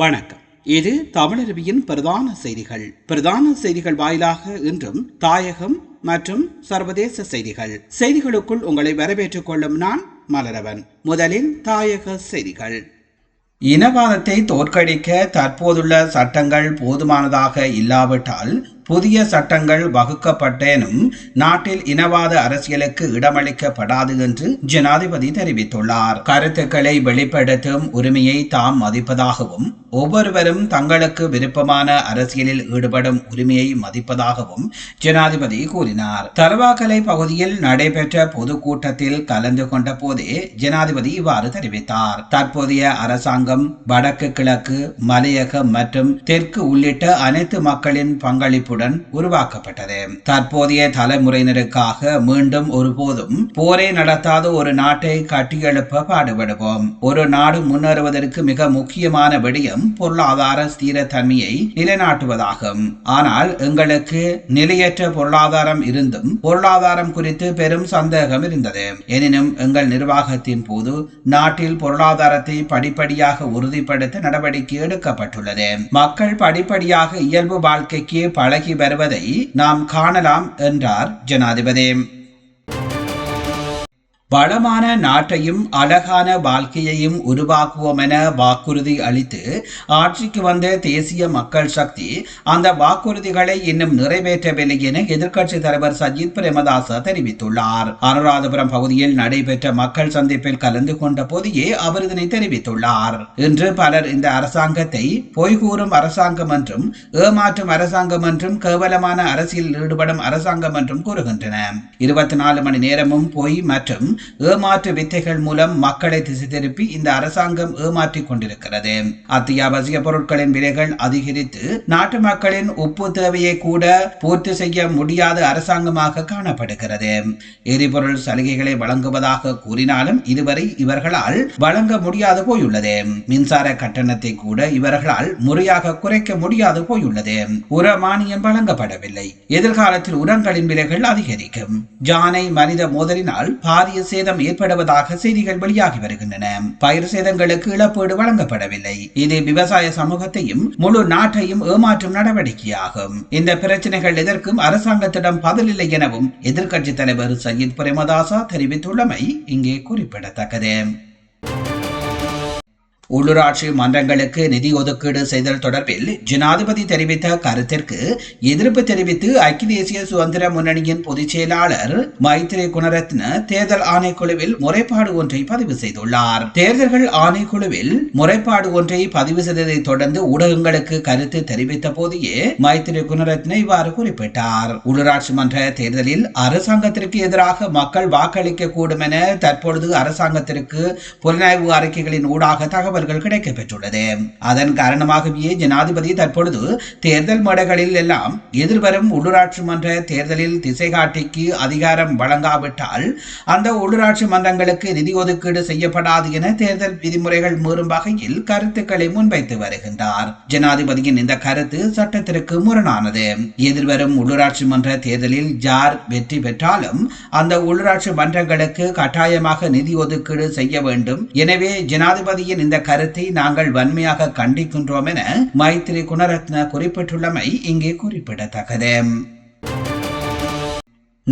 வணக்கம். இது தமிழருவியின் பிரதான செய்திகள். பிரதான செய்திகள் வாயிலாக இன்றும் தாயகம் மற்றும் சர்வதேச செய்திகள். செய்திகளுக்குள் உங்களை வரவேற்றுக் கொள்ளும் நான் மலரவன். முதலில் தாயக செய்திகள். இனவாதத்தை தோற்கடிக்க தற்போதுள்ள சட்டங்கள் போதுமானதாக இல்லாவிட்டால் புதிய சட்டங்கள் வகுக்கப்பட்டேனும் நாட்டில் இனவாத அரசியலுக்கு இடமளிக்கப்படாது என்று ஜனாதிபதி தெரிவித்துள்ளார். கருத்துக்களை வெளிப்படுத்தும் உரிமையை தாம் மதிப்பதாகவும் ஒவ்வொருவரும் தங்களுக்கு விருப்பமான அரசியலில் ஈடுபடும் உரிமையை மதிப்பதாகவும் ஜனாதிபதி கூறினார். தலவாக்கலை பகுதியில் நடைபெற்ற பொதுக்கூட்டத்தில் கலந்து கொண்ட போதே ஜனாதிபதி இவ்வாறு தெரிவித்தார். தற்போதைய அரசாங்கம் வடக்கு கிழக்கு மலையகம் மற்றும் தெற்கு உள்ளிட்ட அனைத்து மக்களின் பங்களிப்பு பங்களிப்புடன் உருவாக்கப்பட்டது. தற்போதைய தலைமுறையினருக்காக மீண்டும் ஒருபோதும் போரை நடத்தாத ஒரு நாட்டை கட்டியெழுப்ப பாடுபடுவோம். ஒரு நாடு முன்னேறுவதற்கு மிக முக்கியமான விடயம் பொருளாதார ஸ்திரத்தன்மையை நிலைநாட்டுவதாகும். ஆனால் எங்களுக்கு நிலையற்ற பொருளாதாரம் இருந்தும் பொருளாதாரம் குறித்து பெரும் சந்தேகம் இருந்தது. எனினும் எங்கள் நிர்வாகத்தின் போது நாட்டில் பொருளாதாரத்தை படிப்படியாக உறுதிப்படுத்த நடவடிக்கை எடுக்கப்பட்டுள்ளது. மக்கள் படிப்படியாக இயல்பு வாழ்க்கைக்கு பழகி வருவதை நாம் காணலாம் என்றார் ஜனாதிபதி. வளமான நாட்டையும் அழகான வாழ்க்கையையும் உருவாக்குவோம் என வாக்குறுதி அளித்து ஆட்சிக்கு வந்த தேசிய மக்கள் சக்தி அந்த வாக்குறுதிகளை இன்னும் நிறைவேற்றவில்லை என எதிர்க்கட்சி தலைவர் சஜித் பிரேமதாச தெரிவித்துள்ளார். அனுராதபுரம் பகுதியில் நடைபெற்ற மக்கள் சந்திப்பில் கலந்து கொண்ட போதே அவர் இதனை தெரிவித்துள்ளார். இன்று பலர் இந்த அரசாங்கத்தை பொய்கூறும் அரசாங்கம் என்றும் ஏமாற்றும் அரசாங்கம் என்றும் கேவலமான அரசியலில் ஈடுபடும் அரசாங்கம் என்றும் கூறுகின்றனர். இருபத்தி நாலு மணி நேரமும் பொய் மற்றும் ஏமாற்று வித்தைகள் மூலம் மக்களை திசை திருப்பி இந்த அரசாங்கம் ஏமாற்றிக் கொண்டிருக்கிறது. அத்தியாவசிய பொருட்களின் விலைகள் அதிகரித்து நாட்டு மக்களின் உப்பு தேவையை கூட பூர்த்தி செய்ய முடியாத அரசாங்கமாக காணப்படுகிறது. எரிபொருள் சலுகைகளை வழங்குவதாக கூறினாலும் இதுவரை இவர்களால் வழங்க முடியாது போயுள்ளது. மின்சார கட்டணத்தை கூட இவர்களால் முறையாக குறைக்க முடியாது போயுள்ளது. உர மானியம் வழங்கப்படவில்லை. எதிர்காலத்தில் உரங்களின் விலைகள் அதிகரிக்கும். ஜானை மனித மோதலினால் பாரிய சேதம் ஏற்படுவதாக செய்திகள் வெளியாகி வருகின்றன. பயிர் சேதங்களுக்கு இழப்பீடு வழங்கப்படவில்லை. இது விவசாய சமூகத்தையும் முழு நாட்டையும் ஏமாற்றும் நடவடிக்கையாகும். இந்த பிரச்சனைகள் எதற்கும் அரசாங்கத்திடம் பதிலில்லை எனவும் எதிர்க்கட்சி தலைவர் சையீத் பிரேமதாசா தெரிவித்துள்ளமை இங்கே குறிப்பிடத்தக்கது. உள்ளூராட்சி மன்றங்களுக்கு நிதி ஒதுக்கீடு செய்தல் தொடர்பில் ஜனாதிபதி தெரிவித்த கருத்திற்கு எதிர்ப்பு தெரிவித்து ஐக்கிய தேசிய சுதந்திர முன்னணியின் பொதுச் செயலாளர் மைத்ரி குணரத்ன தேர்தல் ஆணைக்குழுவில் முறைப்பாடு ஒன்றை பதிவு செய்துள்ளார். தேர்தல்கள் ஆணைக்குழுவில் முறைப்பாடு ஒன்றை பதிவு செய்ததை தொடர்ந்து ஊடகங்களுக்கு கருத்து தெரிவித்த போதே மைத்ரி குணரத்ன இவ்வாறு குறிப்பிட்டார். உள்ளூராட்சி மன்ற தேர்தலில் அரசாங்கத்திற்கு எதிராக மக்கள் வாக்களிக்க கூடும் என தற்பொழுது அரசாங்கத்திற்கு புலனாய்வு அறிக்கைகளின் ஊடாக தகவல் தகவல்கள் கிடைக்கப்பெற்றுள்ளது அதன் காரணமாகவே ஜனாதிபதி தற்பொழுது தேர்தல் மேடைகளில் எல்லாம் எதிர்வரும் உள்ளூராட்சி மன்ற தேர்தலில் திசை காட்டிக்கு அதிகாரம் வழங்காவிட்டால் அந்த உள்ளூராட்சி மன்றங்களுக்கு நிதி ஒதுக்கீடு செய்யப்படாது என தேர்தல் விதிமுறைகள் மீறும் வகையில் கருத்துக்களை முன்வைத்து வருகின்றார். ஜனாதிபதியின் இந்த கருத்து சட்டத்திற்கு முரணானது. எதிர்வரும் உள்ளூராட்சி மன்ற தேர்தலில் ஜார் வெற்றி பெற்றாலும் அந்த உள்ளூராட்சி மன்றங்களுக்கு கட்டாயமாக நிதி ஒதுக்கீடு செய்ய வேண்டும். எனவே ஜனாதிபதியின் இந்த கருத்தை நாங்கள் வன்மையாக கண்டிக்கின்றோம் என மைத்ரி குணரத்ன குறிப்பிட்டுள்ளமை இங்கே குறிப்பிடத்தக்கது.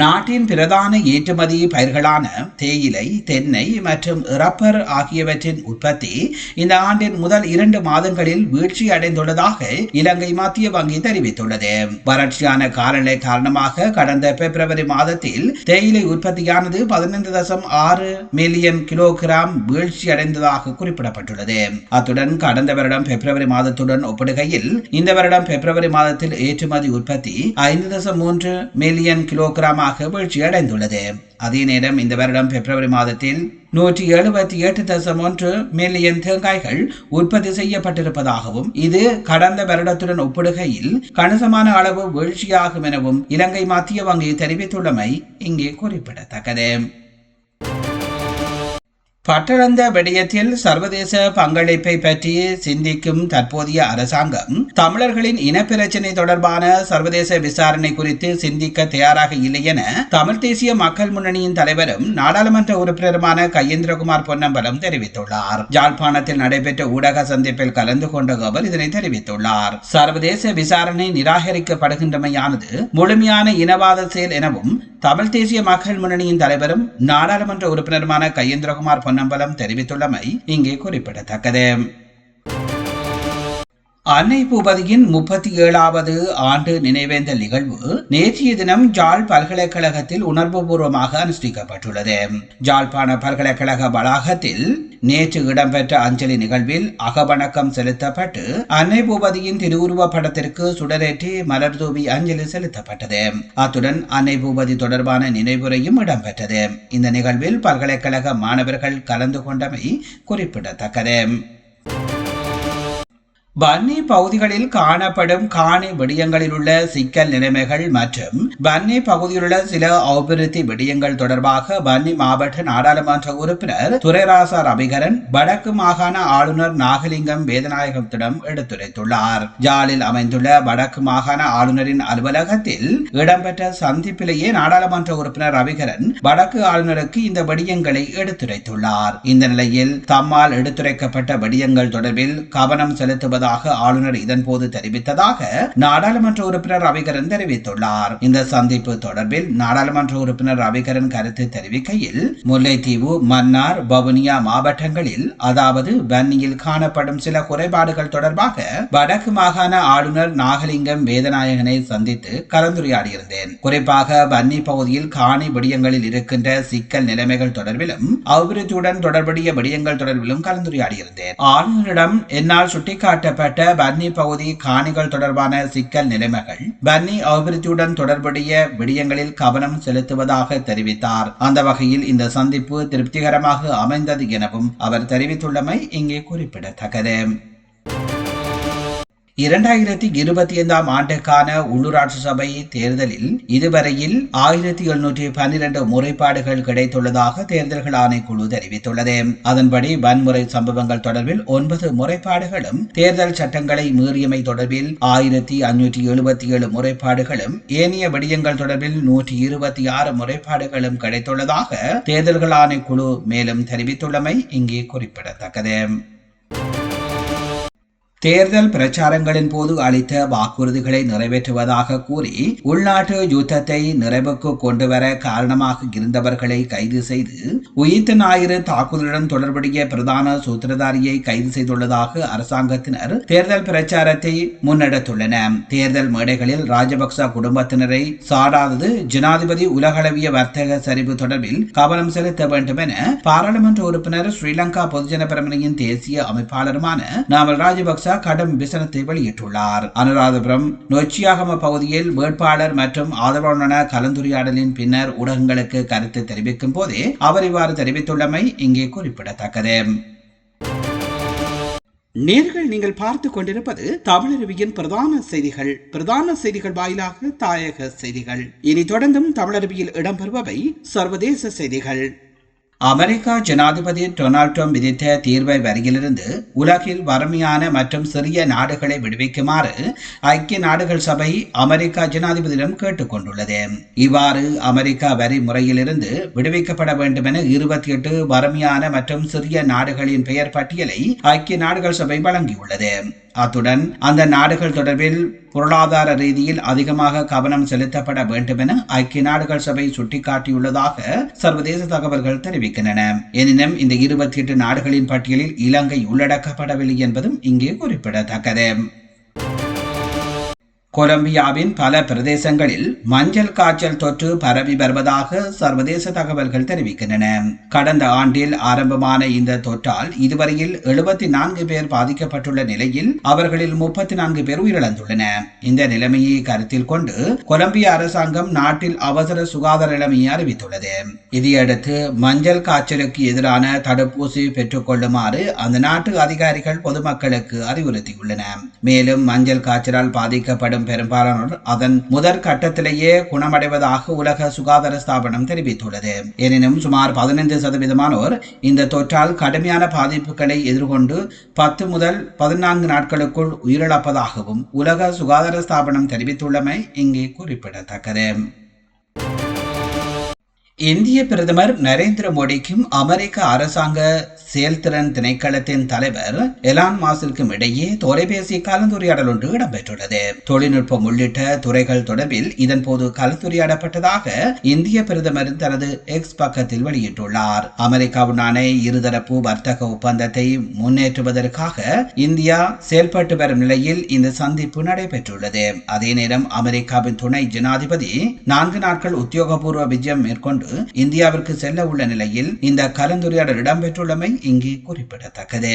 நாட்டின் பிரதான ஏற்றுமதி பயிர்களான தேயிலை தென்னை மற்றும் ரப்பர் ஆகியவற்றின் உற்பத்தி இந்த ஆண்டின் முதல் இரண்டு மாதங்களில் வீழ்ச்சி அடைந்துள்ளதாக இலங்கை மத்திய வங்கி தெரிவித்துள்ளது. வறட்சியான காலநிலை காரணமாக கடந்த பிப்ரவரி மாதத்தில் தேயிலை உற்பத்தியானது பதினைந்து தசம் ஆறு மில்லியன் கிலோகிராம் வீழ்ச்சி அடைந்ததாக குறிப்பிடப்பட்டுள்ளது. அத்துடன் கடந்த வருடம் பிப்ரவரி மாதத்துடன் ஒப்பிடுகையில் இந்த வருடம் பிப்ரவரி மாதத்தில் ஏற்றுமதி உற்பத்தி ஐந்து தசம் மூன்று மில்லியன் கிலோகிராம் வேகமாக வீழ்ச்சி அடைந்துள்ளது அதே நேரம் இந்த வருடம் பிப்ரவரி மாதத்தில் நூற்றி எழுபத்தி எட்டு தசம் ஒன்று மில்லியன் தேங்காய்கள் உற்பத்தி செய்யப்பட்டிருப்பதாகவும் இது கடந்த வருடத்துடன் ஒப்பிடுகையில் கணிசமான அளவு வீழ்ச்சியாகும் எனவும் இலங்கை மத்திய வங்கி தெரிவித்துள்ளமை இங்கே குறிப்பிடத்தக்கது. பட்டளந்த விடயத்தில் சர்வதேச பங்களிப்பை பற்றி சிந்திக்கும் தற்போதைய அரசாங்கம் தமிழர்களின் இனப்பிரச்சினை தொடர்பான சர்வதேச விசாரணை குறித்து சிந்திக்க தயாராக இல்லை என தமிழ் தேசிய மக்கள் முன்னணியின் தலைவரும் நாடாளுமன்ற உறுப்பினருமான கையேந்திரகுமார் பொன்னம்பலம் தெரிவித்துள்ளார். யாழ்ப்பாணத்தில் நடைபெற்ற ஊடக சந்திப்பில் கலந்து கொண்ட அவர் இதனை தெரிவித்துள்ளார். சர்வதேச விசாரணை நிராகரிக்கப்படுகின்றமையானது முழுமையான இனவாத செயல் எனவும் தமிழ் தேசிய மக்கள் முன்னணியின் தலைவரும் நாடாளுமன்ற உறுப்பினருமான கையேந்திரகுமார் பொன்னம்பலம் தெரிவித்துள்ளமை இங்கே குறிப்பிடத்தக்கது. அன்னை பூபதியின் முப்பத்தி ஏழாவது ஆண்டு நினைவேந்த நிகழ்வு நேற்றைய தினம் ஜாழ் பல்கலைக்கழகத்தில் உணர்வுபூர்வமாக அனுஷ்டிக்கப்பட்டுள்ளது. ஜாழ்ப்பாண பல்கலைக்கழக வளாகத்தில் நேற்று இடம்பெற்ற அஞ்சலி நிகழ்வில் அகவணக்கம் செலுத்தப்பட்டு அன்னை பூபதியின் திருவுருவ படத்திற்கு சுடரேற்றி மலர் தூவி அஞ்சலி செலுத்தப்பட்டது. அத்துடன் அன்னை பூபதி தொடர்பான நினைவுரையும் இடம்பெற்றது. இந்த நிகழ்வில் பல்கலைக்கழக மாணவர்கள் கலந்து கொண்டமை குறிப்பிடத்தக்கது. பன்னி பகுதிகளில் காணப்படும் காணி விடயங்களில் உள்ள சிக்கல் நிலைமைகள் மற்றும் பன்னி பகுதியிலுள்ள சில அபிவிருத்தி விடயங்கள் தொடர்பாக பன்னி மாவட்ட நாடாளுமன்ற உறுப்பினர் துரைராசா ரவிகரன் வடக்கு மாகாண ஆளுநர் நாகலிங்கம் வேதநாயகத்திடம் எடுத்துரைத்துள்ளார். ஜாலில் அமைந்துள்ள வடக்கு மாகாண ஆளுநரின் அலுவலகத்தில் இடம்பெற்ற சந்திப்பிலேயே நாடாளுமன்ற உறுப்பினர் ரவிகரன் வடக்கு ஆளுநருக்கு இந்த விடயங்களை எடுத்துரைத்துள்ளார். இந்த நிலையில் தம்மால் எடுத்துரைக்கப்பட்ட விடயங்கள் தொடர்பில் கவனம் செலுத்துவதாக இருப்பதாக ஆளுநர் இதன்போது தெரிவித்ததாக நாடாளுமன்ற உறுப்பினர் ரவிகரன் தெரிவித்துள்ளார். இந்த சந்திப்பு தொடர்பில் நாடாளுமன்ற உறுப்பினர் ரவிகரன் கருத்து தெரிவிக்கையில் முல்லைத்தீவு மன்னார் வவுனியா மாவட்டங்களில் அதாவது வன்னியில் காணப்படும் சில குறைபாடுகள் தொடர்பாக வடக்கு மாகாண ஆளுநர் நாகலிங்கம் வேதநாயகனை சந்தித்து கலந்துரையாடியிருந்தேன். குறிப்பாக வன்னி பகுதியில் காணி விடயங்களில் இருக்கின்ற சிக்கல் நிலைமைகள் தொடர்பிலும் அபிவிருத்தியுடன் தொடர்புடைய விடயங்கள் தொடர்பிலும் கலந்துரையாடியிருந்தேன். ஆளுநரிடம் என்னால் சுட்டிக்காட்ட குறிப்பிடப்பட்ட பன்னி பகுதி காணிகள் தொடர்பான சிக்கல் நிலைமைகள் பன்னி அபிவிருத்தியுடன் தொடர்புடைய விடயங்களில் கவனம் செலுத்துவதாக தெரிவித்தார். அந்த வகையில் இந்த சந்திப்பு திருப்திகரமாக அமைந்தது எனவும் அவர் தெரிவித்துள்ளமை இங்கே குறிப்பிடத்தக்கது. இரண்டாயிரத்தி இருபத்தி ஐந்தாம் ஆண்டுக்கான உள்ளூராட்சி சபை தேர்தலில் இதுவரையில் ஆயிரத்தி எழுநூற்றி பன்னிரண்டு முறைப்பாடுகள் கிடைத்துள்ளதாக தேர்தல்கள் ஆணைக்குழு தெரிவித்துள்ளது. அதன்படி வன்முறை சம்பவங்கள் தொடர்பில் ஒன்பது முறைப்பாடுகளும் தேர்தல் சட்டங்களை மீறியமை தொடர்பில் ஆயிரத்தி அஞ்சூற்றி எழுபத்தி ஏழு முறைப்பாடுகளும் ஏனைய விடயங்கள் தொடர்பில் நூற்றி இருபத்தி ஆறு முறைப்பாடுகளும் கிடைத்துள்ளதாக தேர்தல்கள் ஆணைக்குழு மேலும் தெரிவித்துள்ளமை இங்கே குறிப்பிடத்தக்கது. தேர்தல் பிரச்சாரங்களின் போது அளித்த வாக்குறுதிகளை நிறைவேற்றுவதாக கூறி உள்நாட்டு யுத்தத்தை நிறைவுக்கு கொண்டுவர காரணமாக இருந்தவர்களை கைது செய்து உயிர்த்த ஞாயிறு தாக்குதலுடன் தொடர்புடைய பிரதான சூத்திரதாரியை கைது செய்துள்ளதாக அரசாங்கத்தினர் தேர்தல் பிரச்சாரத்தை முன்னெடுத்துள்ளனர். தேர்தல் மேடைகளில் ராஜபக்ச குடும்பத்தினரை சாடாதது ஜனாதிபதி உலகளவிய வர்த்தக சரிவு தொடர்பில் கவனம் செலுத்த வேண்டும் என பாராளுமன்ற உறுப்பினர் ஸ்ரீலங்கா பொதுஜன பிரமணியின் தேசிய அமைப்பாளருமான நாமல் ராஜபக்ச கடும் விசனத்தை வெளியிட்டுள்ளார். அனுராதபுரம் நொச்சியாகம பகுதியில் வேட்பாளர் மற்றும் ஆதரவாளன கலந்துரையாடலின் பின்னர் ஊடகங்களுக்கு கருத்து தெரிவிக்கும் போதே அவர் இவ்வாறு தெரிவித்துள்ளமை இங்கே குறிப்பிடத்தக்கது. நேர்கள் நீங்கள் பார்த்து கொண்டிருப்பது தமிழருவியின் பிரதான செய்திகள். பிரதான செய்திகள் வாயிலாக தாயக செய்திகள். இனி தொடர்ந்தும் தமிழருவியில் இடம்பெறுபவை சர்வதேச செய்திகள். அமெரிக்கா ஜனாதிபதி டொனால்ட் ட்ரம்ப் விதித்த தீர்வை வரியிலிருந்து உலகில் வறுமையான மற்றும் சிறிய நாடுகளை விடுவிக்குமாறு ஐக்கிய நாடுகள் சபை அமெரிக்கா ஜனாதிபதியிடம் கேட்டுக்கொண்டுள்ளது இவ்வாறு அமெரிக்கா வரி முறையிலிருந்து விடுவிக்கப்பட வேண்டும் என இருபத்தி எட்டு வறுமையான மற்றும் சிறிய நாடுகளின் பெயர் பட்டியலை ஐக்கிய நாடுகள் சபை வழங்கியுள்ளது. அத்துடன் அந்த நாடுகள் தொடர்பில் பொருளாதார ரீதியில் அதிகமாக கவனம் செலுத்தப்பட வேண்டும் என ஐக்கிய நாடுகள் சபை சுட்டிக்காட்டியுள்ளதாக சர்வதேச தகவல்கள் தெரிவிக்கின்றன. எனினும் இந்த இருபத்தி எட்டு நாடுகளின் பட்டியலில் இலங்கை உள்ளடக்கப்படவில்லை என்பதும் இங்கே குறிப்பிடத்தக்கது. கொலம்பியாவின் பல பிரதேசங்களில் மஞ்சள் காய்ச்சல் தொற்று பரவி வருவதாக சர்வதேச தகவல்கள் தெரிவிக்கின்றன. கடந்த ஆண்டில் ஆரம்பமான இந்த தொற்றால் இதுவரையில் எழுபத்தி நான்கு பேர் பாதிக்கப்பட்டுள்ள நிலையில் அவர்களில் முப்பத்தி நான்கு பேர் உயிரிழந்துள்ளன. இந்த நிலைமையை கருத்தில் கொண்டு கொலம்பியா அரசாங்கம் நாட்டில் அவசர சுகாதார நிலைமையை அறிவித்துள்ளது. இதையடுத்து மஞ்சள் காய்ச்சலுக்கு எதிரான தடுப்பூசி பெற்றுக் கொள்ளுமாறு அந்த நாட்டு அதிகாரிகள் பொதுமக்களுக்கு அறிவுறுத்தியுள்ளன. மேலும் மஞ்சள் காய்ச்சலால் பாதிக்கப்படும் அவர்களிலும் பெரும்பாலானோர் அதன் முதற் கட்டத்திலேயே குணமடைவதாக உலக சுகாதார ஸ்தாபனம் தெரிவித்துள்ளது. எனினும் சுமார் பதினைந்து சதவீதமானோர் இந்த தொற்றால் கடுமையான பாதிப்புகளை எதிர்கொண்டு பத்து முதல் பதினான்கு நாட்களுக்குள் உயிரிழப்பதாகவும் உலக சுகாதார ஸ்தாபனம் தெரிவித்துள்ளமை இங்கே குறிப்பிடத்தக்கது. இந்திய பிரதமர் நரேந்திர மோடிக்கும் அமெரிக்க அரசாங்க செயல்திறன் திணைக்களத்தின் தலைவர் எலான் மாசிற்கும் இடையே தொலைபேசி கலந்துரையாடல் ஒன்று இடம்பெற்றுள்ளது. தொழில்நுட்பம் உள்ளிட்ட துறைகள் தொடர்பில் இதன்போது கலந்துரையாடப்பட்டதாக இந்திய பிரதமர் தனது எக்ஸ் பக்கத்தில் வெளியிட்டுள்ளார். அமெரிக்காவுடனான இருதரப்பு வர்த்தக ஒப்பந்தத்தை முன்னேற்றுவதற்காக இந்தியா செயல்பட்டு வரும் நிலையில் இந்த சந்திப்பு நடைபெற்றுள்ளது. அதே நேரம் அமெரிக்காவின் துணை ஜனாதிபதி நான்கு நாட்கள் உத்தியோகபூர்வ விஜயம் மேற்கொண்டு இந்தியாவிற்கு செல்ல உள்ள நிலையில் இந்த கலந்துரையாடல் இடம்பெற்றுள்ளமை இங்கு குறிப்பிடத்தக்கது.